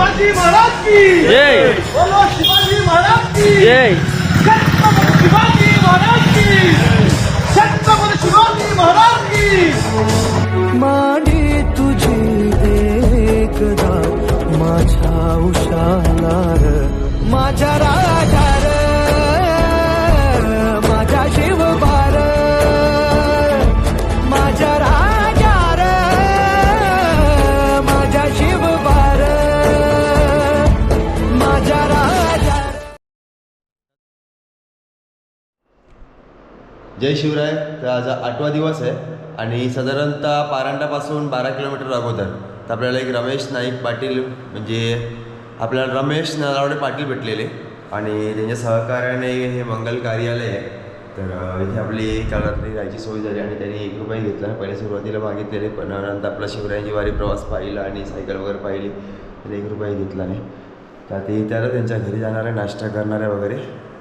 शिवाजी महाराज की। जय। बोलो शिवाजी महाराज की। जय। छत्रपती शिवाजी महाराज की। छत्रपती शिवाजी महाराज की। माडी तुझी एकदा माझ्या उशालार माझ्या राजार जय शिवराय. तर आज आठवा दिवस आहे आणि साधारणतः पारांडापासून बारा किलोमीटर अगोदर तर आपल्याला एक रमेश नाईक पाटील म्हणजे आपल्याला रमेश नलावडे पाटील भेटलेले आणि त्यांच्या सहकार्याने हे मंगल कार्यालय आहे. तर इथे आपली काल रात्री राहायची सोय झाली आणि त्यांनी एक रुपये घेतला. पहिले सुरुवातीला मागितलेले पण नंतर आपला शिवरायांची वारी प्रवास पाहिला आणि सायकल वगैरे पाहिली. तर एक रुपये घेतला नाही. तर ते त्याला त्यांच्या घरी जाणारे नाश्ता करणारे वगैरे.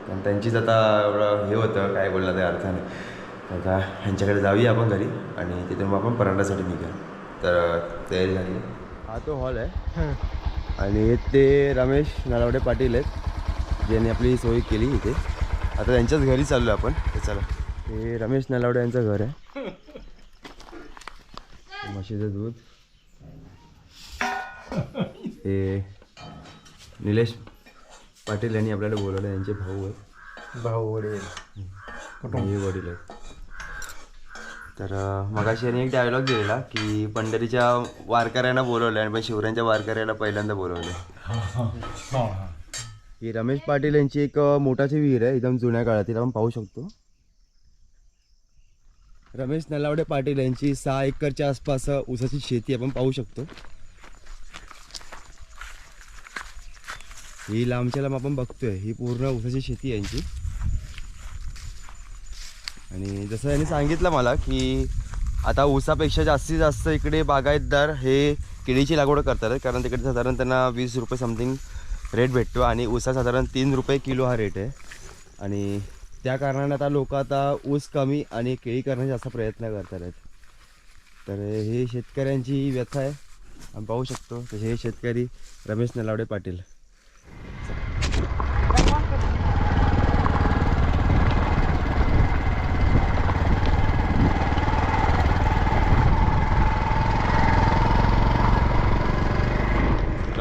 कारण त्यांचीच आता एवढं हे होतं काय बोललं त्या अर्थाने. तर आता ह्यांच्याकडे जाऊया आपण घरी आणि तिथून मग आपण परांडासाठी निघूया. तर तयारी झाली. हा तो हॉल आहे. आणि ते रमेश नलावडे पाटील आहेत ज्यांनी आपली सोय केली इथे. आता त्यांच्याच घरी चाललो आपण. ते चला. हे रमेश नलावडे यांचं घर आहे. म्हशीचं दूध. हे निलेश पाटील यांनी आपल्याला बोलवलं यांचे भाऊ आहेत. भाऊ वडील. हे वडील आहेत. तर अं, मगाशी यांनी एक डायलॉग दिलेला की पंढरीच्या वारकऱ्यांना बोलवलं आणि पण शिवरायांच्या वारकऱ्याला पहिल्यांदा बोलवलं ही रमेश पाटील यांची एक अं, मोठाची विहीर आहे एकदम जुन्या काळातील आपण पाहू शकतो. रमेश नलावडे पाटील यांची सहा एकरच्या आसपास अं, ऊसाची शेती आपण पाहू शकतो. ही लांबच्या लांब आपण बघतोय. ही पूर्ण ऊसाची शेती आहे यांची. आणि जसं यांनी सांगितलं मला की आता ऊसापेक्षा जास्तीत जास्त इकडे बागायतदार हे केळीची लागवड करतात. कारण तिकडे साधारण त्यांना वीस रुपये समथिंग रेट भेटतो आणि ऊसा साधारण तीन रुपये किलो हा रेट आहे. आणि त्या कारणाने आता लोक आता ऊस कमी आणि केळी करण्याचा जास्त प्रयत्न करतात. आहेत तर हे शेतकऱ्यांची व्यथा आहे. आपण पाहू शकतो. तसे हे शेतकरी रमेश नलावडे पाटील.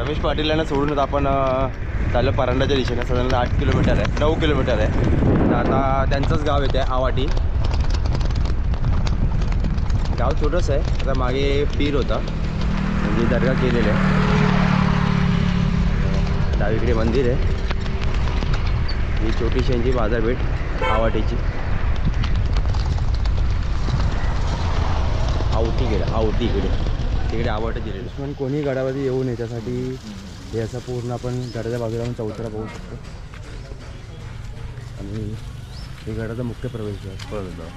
रमेश पाटील यांना सोडून आपण चाललं परांडाच्या दिशेने. साधारण आठ किलोमीटर आहे नऊ किलोमीटर आहे. तर आता त्यांचंच गाव येते आवाटी. गाव छोटंच आहे आता मागे पीर होता. म्हणजे दर्गा केलेलं आहे. डावीकडे मंदिर आहे. ही छोटीशी यांची बाजारपेठ आवाटीची. आवटी गेलं तिकडे आवट दिलेलं. पण कोणी गडावरती येऊ नये त्यासाठी हे असं पूर्ण आपण गडाच्या बाजूला आपण चौथरा पाहू शकतो. आणि हे गडाचा मुख्य प्रवेशद्वार प्रवेशद्वार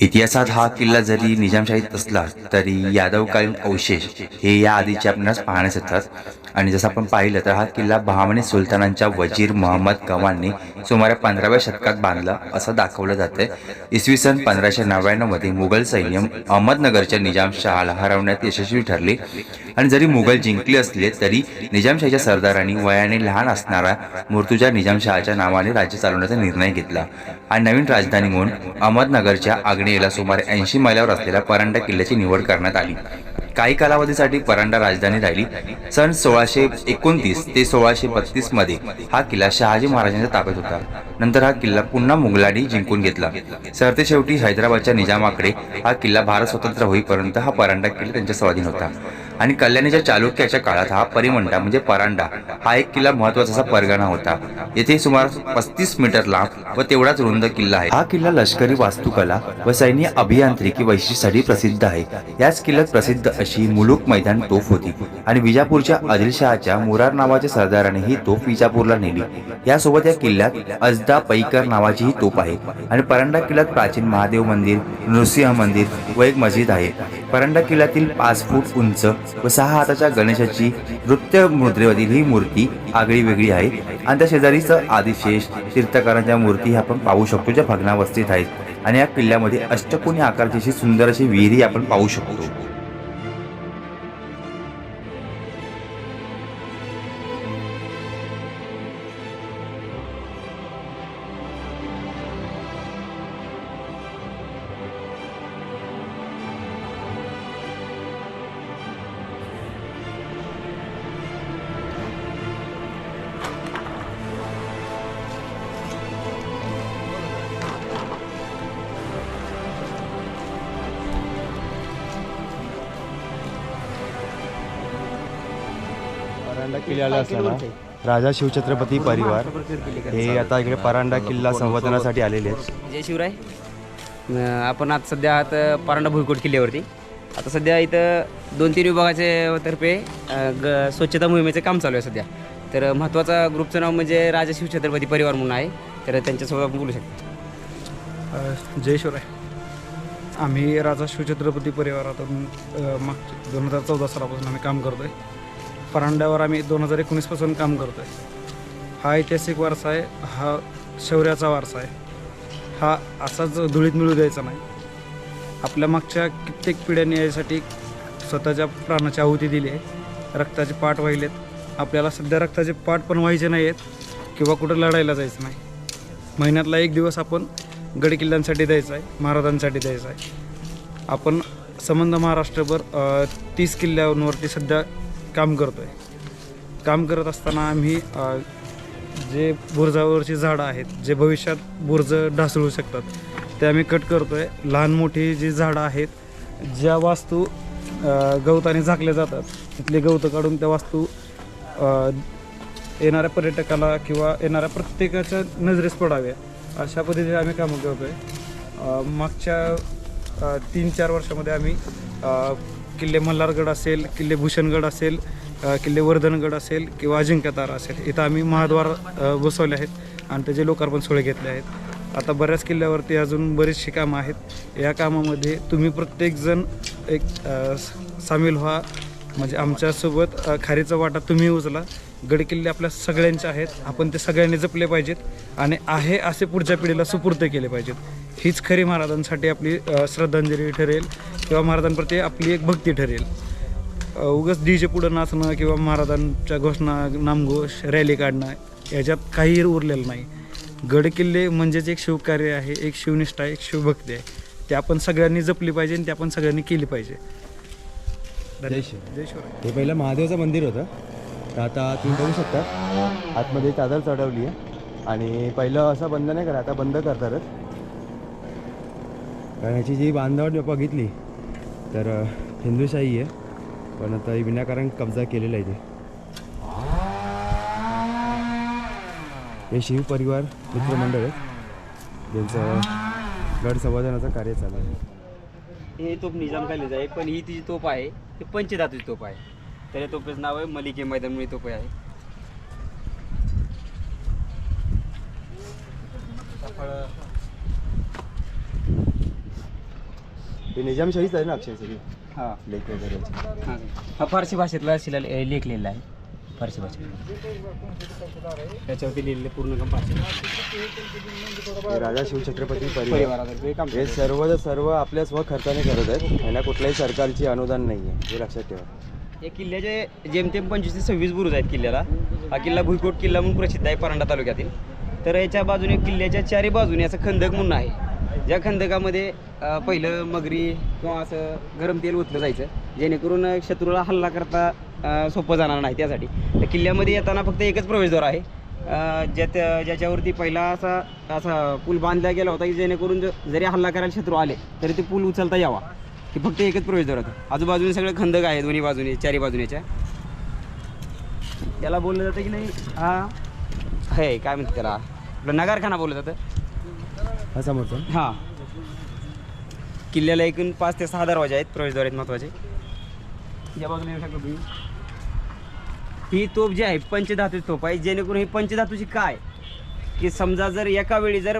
इतिहासात हा किल्ला जरी निजामशाहीत असला तरी यादवकालीन अवशेष हे या आधीचे आपणास पाहण्यास येतात आणि जसं आपण पाहिलं तर हा किल्ला बहामनी सुलतानांच्या वजीर मोहम्मद गवानने सुमारे पंधराव्या शतकात बांधला असं दाखवलं जातंय. इसवी सन पंधराशे नव्याण्णवमध्ये मुघल सैन्य अहमदनगरच्या निजामशहाला हरवण्यात यशस्वी ठरले. आणि जरी मुघल जिंकले असले तरी निजामशाहीच्या सरदारांनी वयाने लहान असणारा मुर्तुजा निजामशहाच्या नावाने राज्य चालवण्याचा निर्णय घेतला. आणि नवीन राजधानी म्हणून अहमदनगरच्या आग्नेयेला सुमारे ऐंशी मैलावर असलेल्या परांडा किल्ल्याची निवड करण्यात आली. काही कालावधीसाठी परांडा राजधानी राहिली. सन सोळाशे एकोणतीस ते सोळाशे बत्तीसमध्ये हा किल्ला शहाजी महाराजांच्या ताब्यात होता. नंतर हा किल्ला पुन्हा मुघलांनी जिंकून घेतला. सरते शेवटी हैदराबादच्या निजामाकडे हा किल्ला भारत स्वतंत्र होईपर्यंत हा परांडा किल्ला त्यांच्या स्वाधीन होता. आणि कल्याणीच्या चालुक्याच्या काळात हा परिमंडा म्हणजे परांडा हा एक किल्ला महत्त्वाचा असा परगणा होता. येथे सुमारे पस्तीस मीटर लांब व तेवढाच रुंद किल्ला आहे. हा किल्ला लष्करी वास्तुकला व सैन्य अभियांत्रिकी वैशिष्ट्यासाठी प्रसिद्ध आहे. याच किल्ल्यात प्रसिद्ध अशी मुलुक मैदान तोफ होती आणि विजापूरच्या आदिलशहाच्या मुरार नावाच्या सरदाराने ही तोफ विजापूरला नेली. यासोबत या किल्ल्यात अजदा पैकर नावाची ही तोफ आहे आणि परांडा किल्ल्यात प्राचीन महादेव मंदिर नृसिंह मंदिर व एक मस्जिद आहे. परंडा किल्ल्यातील पाच फूट उंच व सहा हाताच्या गणेशाची नृत्य मुद्रेवरील ही मूर्ती आगळी वेगळी आहे. आणि त्या शेजारीच आदिशेष तीर्थकारांच्या मूर्ती आपण पाहू शकतो ज्या भग्नावस्थित आहेत. आणि या किल्ल्यामध्ये अष्टकोनी आकाराची अशी सुंदर अशी विहिरी आपण पाहू शकतो. किल्ल्याला असताना राजा शिवछत्रपती परिवार. हे आता इकडे परांडा किल्ला संवर्धनासाठी आलेले आहेत. जय शिवराय. आपण आज सध्या आहात परांडा भुईकोट किल्ल्यावरती. आता सध्या इथं दोन तीन विभागाच्या तर्फे ग स्वच्छता मोहिमेचं काम चालू आहे सध्या. तर महत्त्वाचा ग्रुपचं नाव म्हणजे राजा शिवछत्रपती परिवार म्हणून आहे. तर त्यांच्यासोबत आपण बोलू शकतो. जय शिवराय. आम्ही राजा शिवछत्रपती परिवारातून मागच्या दोन हजार चौदा सालापासून आम्ही काम करतो आहे परांड्यावर आम्ही दोन हजार एकोणीसपासून काम करतो आहे हा ऐतिहासिक वारसा आहे हा शौर्याचा वारसा आहे. हा असाच धुळीत मिळू द्यायचा नाही. आपल्या मागच्या कित्येक पिढ्यांनी यासाठी स्वतःच्या प्राणाची आहुती दिली आहे. रक्ताचे पाठ वाहिलेत. आपल्याला सध्या रक्ताचे पाठ पण व्हायचे नाही आहेत किंवा कुठं लढायला जायचं नाही. महिन्यातला एक दिवस आपण गडकिल्ल्यांसाठी द्यायचा आहे महाराजांसाठी द्यायचा आहे. आपण संबंध महाराष्ट्रभर तीस किल्ल्यांवरती सध्या काम करतो आहे काम करत असताना आम्ही जे बुरजावरची झाडं आहेत जे भविष्यात बुरजं ढासळू शकतात ते आम्ही कट करतो आहे लहान मोठी जी झाडं आहेत ज्या वास्तू गवताने झाकल्या जातात तिथले गवतं काढून त्या वास्तू येणाऱ्या पर्यटकाला किंवा येणाऱ्या प्रत्येकाच्या नजरेस पडाव्या अशा पद्धतीने आम्ही कामं करतो आहे मागच्या तीन चार वर्षामध्ये आम्ही किल्ले मल्हारगड असेल किल्ले भूषणगड असेल किल्ले वर्धनगड असेल किंवा अजिंक्यतारा असेल इथं आम्ही महाद्वार बसवले आहेत आणि त्याचे लोकार्पण सोहळे घेतले आहेत. आता बऱ्याच किल्ल्यावरती अजून बरीचशी कामं आहेत. या कामामध्ये तुम्ही प्रत्येकजण एक सामील व्हा. म्हणजे आमच्यासोबत खारीचा वाटा तुम्ही उचला. गडकिल्ले आपल्या सगळ्यांचे आहेत. आपण ते सगळ्यांनी जपले पाहिजेत आणि आहे असे पुढच्या पिढीला सुपूर्द केले पाहिजेत. हीच खरी महाराजांसाठी आपली श्रद्धांजली ठरेल किंवा महाराजांप्रती आपली एक भक्ती ठरेल. उगाच डी जे पुढं नाचणं किंवा महाराजांच्या घोषणा नामघोष रॅली काढणं याच्यात काही उरलेलं नाही. गडकिल्ले म्हणजेच एक शिवकार्य आहे एक शिवनिष्ठा एक शिवभक्ती आहे. ते आपण सगळ्यांनी जपली पाहिजे आणि ते आपण सगळ्यांनी केली पाहिजे. जय शिवराय. हे पहिलं महादेवचं मंदिर होतं. तर आता तुम्ही बघू शकता आतमध्ये चादर चढवली आहे. आणि पहिलं असं बंद नाही करा आता बंद करतातच. कारण ह्याची जी बांधवट बघितली तर हिंदुशाही आहे. पण आता विनाकारण कब्जा केलेला आहे ते. हे शिव परिवार मित्रमंडळ आहे ज्यांचं गड संवर्धनाचं कार्य चालू आहे. हे तोप निजाम खालीच आहे पण ही ती जी तोप आहे. ती पंचधातूची तोप आहे. तर या तोपेचं नाव आहे मलिके मैदान म्हणून ही तोप आहे. हे निजामशाहीच आहे ना अक्षय सगळी हां लेख वगैरे हां हा फारसी भाषेतला शिला लेखलेला आहे फारसी भाषेत त्याच्यावरती लिहिलेलं पूर्ण काम हे राजा शिवछत्रपती परिवार परिवारातर्फे हे सर्व सर्व आपल्या स्व खर्चाने करत आहेत यांना कुठल्याही सरकारची अनुदान नाही आहे हे लक्षात ठेवा या किल्ल्याचे जेमतेम पंचवीस ते सव्वीस बुरुज आहेत किल्ल्याला हा किल्ला भुईकोट किल्ला म्हणून प्रसिद्ध आहे परांडा तालुक्यातील तर याच्या बाजूने किल्ल्याच्या चारी बाजूने असं खंदक म्हणून आहे ज्या खंदकामध्ये पहिलं मगरी किंवा असं गरम तेल ओतलं जायचं जेणेकरून शत्रूला हल्ला करता सोपं जाणार नाही त्यासाठी. तर किल्ल्यामध्ये येताना फक्त एकच प्रवेशद्वार आहे. अं, ज्यात ज्याच्यावरती पहिला असा असा पूल बांधला गेला होता की जेणेकरून ज- जरी हल्ला करायला शत्रू आले तरी ते पूल उचलता यावा. की फक्त एकच प्रवेशद्वार होतं. आजूबाजूने सगळे खंदक आहे दोन्ही बाजूने चारी बाजूनेच्या. त्याला बोललं जातं की नाही? हा? हे काय म्हणतात त्याला? आपलं नगारखाना बोललं जातं. हा समोरचा हां. किल्ल्याला एकूण पाच ते सहा दरवाजे आहेत प्रवेशद्वार आहेत महत्त्वाचे या बाजूला येऊ शकतो तुम्ही. ही तोप जी आहे पंचधातूची तोप आहे जेणेकरून ही पंचधातूची काय? की समजा जर एका वेळी जर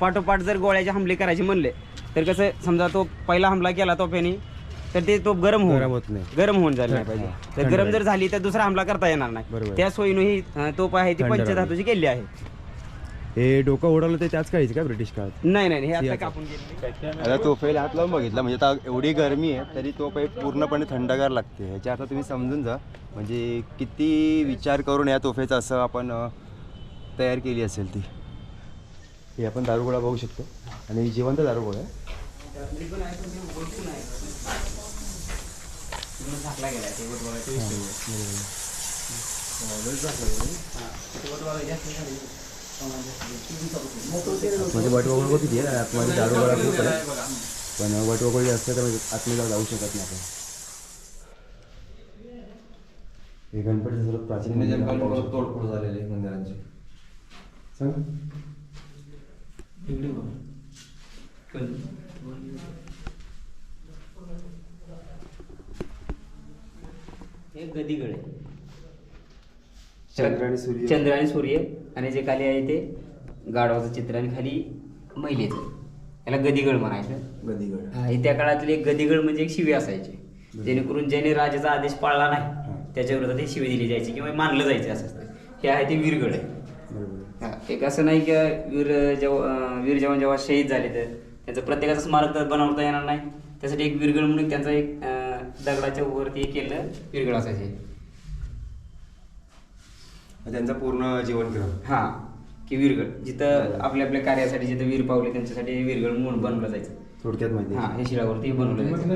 पाठोपाठ जर गोळ्याचे हमले करायचे म्हणले तर कसं समजा तो पहिला हमला केला तोफ्याने तर ते तोप गरम होऊन गरम होत नाही. गरम होऊन जायला नाही पाहिजे. तर गरम. जर झाली तर दुसरा हमला करता येणार नाही. त्या सोयीनं ही तोप आहे ती. पंचधातूची केली आहे. हे डोकं उडवलं ते त्याच काळीच का ब्रिटिश काळात? नाही नाही हे आता सियाचं. कापून गेले आता तोफेला हात लावून बघितला. म्हणजे आता एवढी गरमी आहे तरी तोफ आहे पूर्णपणे थंडगार लागते. ह्याच्या आता तुम्ही समजून जा. म्हणजे किती विचार करून या तोफेचं असं आपण अ, तयार केली असेल ती. हे आपण दारुगोळा बघू शकतो. आणि जिवंत दारुगोळा आहे. झाकला गेला ते वटवाघाच्या विषयी. म्हणजे वटवगळ किती आहे. आतमध्ये दारुगोळा खूप आहे पण वटवगळी असतं तर आतमध्ये जाऊ शकत नाही आपण. हे गणपतीचं सर्वात प्राचीन. तोडफोड झालेली मंदिरांची. सांग. हे गदिगड आहे चंद्र आणि सूर्य. चंद्र आणि सूर्य आणि जे खाली आहे ते गाढवाचं चित्र आणि खाली महिलेचं. याला गदिगड म्हणायचं. गदिगड हा, हे त्या काळातले एक गदिगड म्हणजे एक शिवी असायचे. जेणेकरून ज्याने राजाचा आदेश पाळला नाही त्याच्याविरोधात हे शिवी दिली जायची किंवा मानलं जायचं असं असतं. हे आहे ते वीरगड आहे हा, एक असं नाही की वीर जेव्हा वीर जवान जेव्हा शहीद झाले तर त्याचं प्रत्येकाचं स्मारक तर बनवता येणार नाही. त्यासाठी एक वीरगड म्हणून त्यांचा एक दगडाच्या वरती केलं वीरगड असायचे. त्यांचा पूर्ण जीवनक्रम हा. की वीरगड जिथं आपल्या आपल्या कार्यासाठी जिथं वीर पावले त्यांच्यासाठी वीरगड म्हणून बनवलं जायचं. थोडक्यात माहिती हा हे शिळावरती बनवलं जायचं.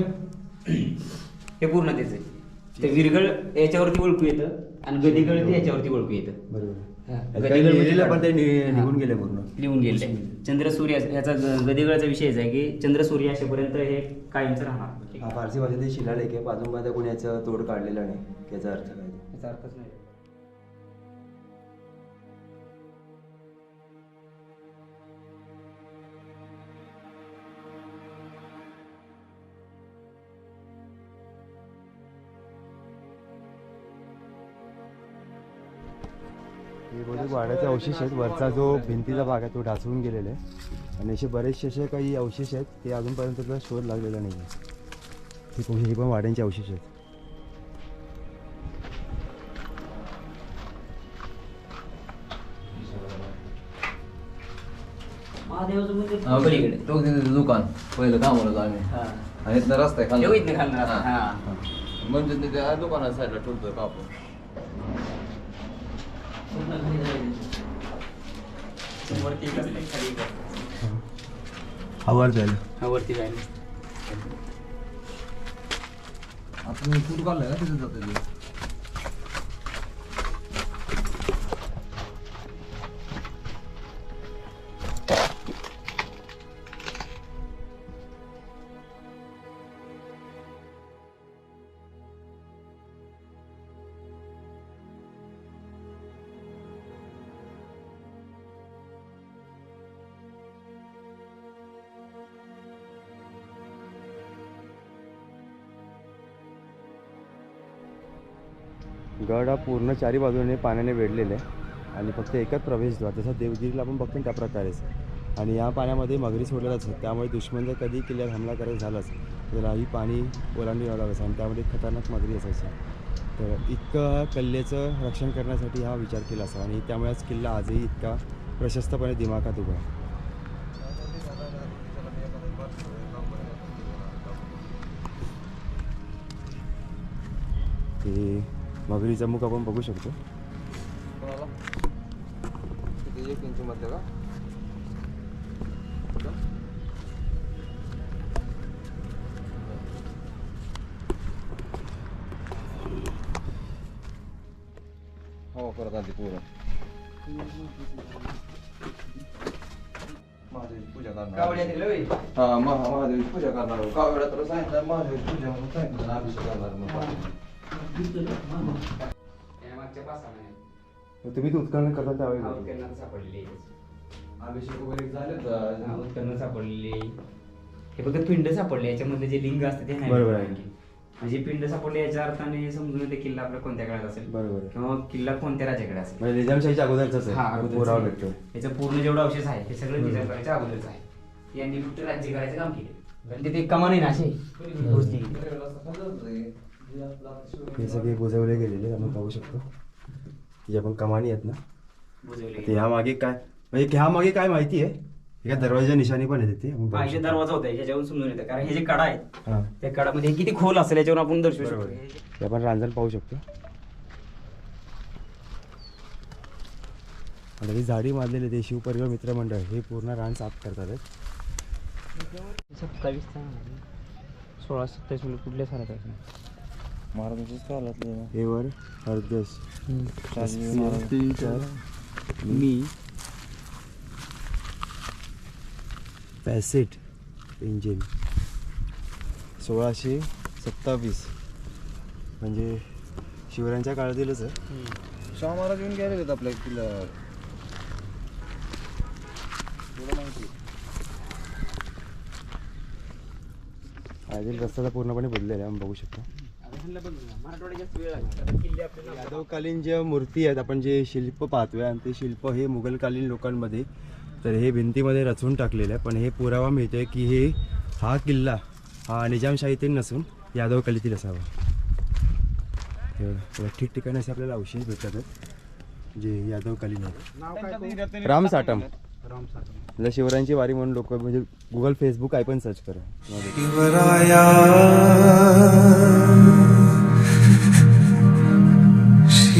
हे पूर्ण त्याचं आहे. ते वीरगड याच्यावरती ओळखू येतं आणि गदिगड ते याच्यावरती ओळखू येतं. बरोबर. हा, म्हणजे पण ते हा. निघून गेले पूर्ण. लिहून गेले. चंद्र सूर्य याचा ग- गदिगडाचा विषयच आहे की चंद्र सूर्य असेपर्यंत हे कायमचं राहणार. हा फारसी भाषेत शिलालेख आहे. पण कोणी याचं तोड काढलेला नाही याचा अर्थ काय. याचा अर्थच नाही. हे बहुतेक वाड्याचे अवशेष आहेत. वरचा जो भिंतीचा भाग आहे तो ढासळून गेलेला आहे. आणि असे बरेचसे असे काही अवशेष आहेत ते अजूनपर्यंत शोध लागलेला नाही आहे पण- हे पण वाड्यांचे अवशेष आहेत. पलीकडे. तो दुकान. पहिलं काम होतं आम्ही हा. आणि रस्ता आहे. हा. म्हणजे त्या दुकानाच्या साईडला ठेवतोय कापून. वरती आवाज जाईल हा, वरती जायला आपण फूट काढलाय का? तिथे जातो गड हा पूर्ण चारी बाजूने पाण्याने वेढलेला आहे आणि फक्त एकच प्रवेशद्वार जसं देवगिरीला आपण बघतो त्या प्रकारेच. आणि या पाण्यामध्ये मगरी सोडलेला असतात त्यामुळे दुश्मन जर कधी किल्ल्यावर हमला करायचा झालाच तर ही पाणी ओलांडून यावं लागायचं आणि त्यामध्ये खतरनाक मगरी असायची. तर इतकं कल्ल्याचं रक्षण करण्यासाठी हा विचार केला असा आणि त्यामुळेच किल्ला आजही इतका प्रशस्तपणे दिमाखात उभा आहे. मगरीचा मुख आपण बघू शकतो. एक इंच मध्ये का? हो करत आधी पूर्ण महादेवाची पूजा करणार. कावड येतील होय. हा महा महादेवाची पूजा करणार. कावड्या तर सांगितलं महादेवाची पूजा म्हणून सांगितलं अभिषेक करणार मग मागच्या पाच सहा महिन्यात तुम्ही उत्खनन करता हा, त्यावेळी. उत्खननात सापडलेली आहे. अभिषेक वगैरे झाले हा, उत्खननात सापडलेली हे फक्त पिंड सापडले याच्यामध्ये जे लिंग असते ते नाही बरोबर आहे. आणखी. म्हणजे पिंड सापडले याच्या अर्थाने समजून येते किल्ला आपल्या कोणत्या काळात असेल? बरोबर आहे. किंवा किल्ला कोणत्या राज्याकडे असेल? म्हणजे निजामशाहीच्या अगोदरच हा पुरावा. भेटतो याचं पूर्ण जेवढं अवशेष आहे हे सगळं निजामकाळाच्या अगोदरच आहे. यांनी फक्त राज्य करायचं काम केलं. कारण तिथे कमान आहे ना असे गोष्टी हे सगळे बुजवले गेलेले आपण पाहू शकतो. जे आपण कमानी आहेत ना ते ह्या मागे काय म्हणजे ह्या मागे काय माहिती आहे? एका दरवाजा निशाणी पण आहे हा, शकतो. दरवाजा होता ह्याच्यावरून समजून येतं. कारण हे जे कडा आहेत हा. त्या कडामध्ये किती खोल असेल याच्यावर आपण दर्शवू. शकतो. हे आपण रांजण पाहू शकतो. आणि ही झाडी मारलेली ते शिवपरिवार मित्रमंडळ हे पूर्ण रान साफ करतात. सत्तावीस सोळा सत्तावीस म्हणजे कुठल्या आहे महाराजांचीच काळातले हे वर हरदस. मी. पॅसेट इंजिन. सोळाशे सत्तावीस. म्हणजे शिवरायांच्या काळातीलच आहे. शाह महाराज येऊन गेले आहेत आपल्या किल्ल्यावर आधील रस्ता पूर्णपणे बदलेला आहे आपण बघू शकतो. यादवकालीन ज्या मूर्ती आहेत आपण जे शिल्प पाहतोय आणि ते शिल्प हे मुघलकालीन लोकांमध्ये तर हे भिंतीमध्ये रचून टाकलेलं आहे. पण हे पुरावा मिळतोय की हे हा किल्ला हा निजामशाहीतील नसून यादवकालीतील असावा. हे बघा, ठिकठिकाणी असे आपल्याला अवशेष भेटतात आहेत, जे यादवकालीन आहेत. राम साटम शिवरायांची वारी म्हणून लोक म्हणजे गुगल फेसबुक काय पण सर्च करा. शिवराया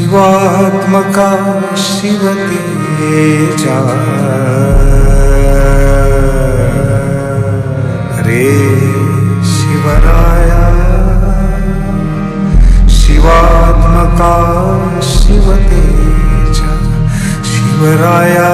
शिवात्मका शिवतेजा रे शिवराया शिवात्मका शिवतेजा शिवराया।